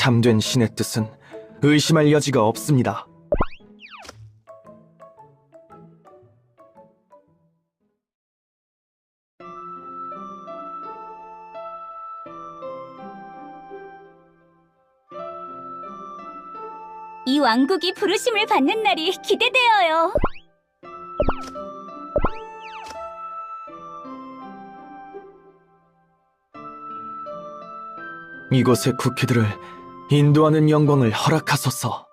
참된 신의 뜻은 의심할 여지가 없습니다. 이 왕국이 부르심을 받는 날이 기대되어요. 이곳의 쿠키들을 인도하는 영광을 허락하소서.